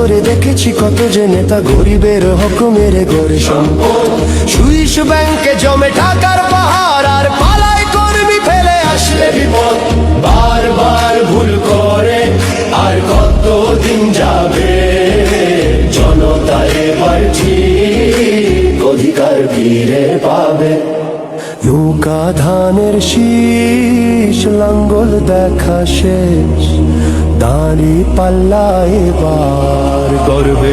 ধরে দেখেছি কত যে নেতা গরিবের হক মেরে গড়ে সম্পদ। সুইস ব্যাংকে জমে টাকার পাহাড়, আর পালায় কর্মী ফেলে আসলে বিপদ। বারবার ভুল করে, আর কত দিন যাবে? জনতা এবার ঠিক অধিকার ফিরে পাবে। নৌকা ধানের শীষ লাঙ্গল দেখা শেষ দাঁড়ি পাল্লা এবার করবে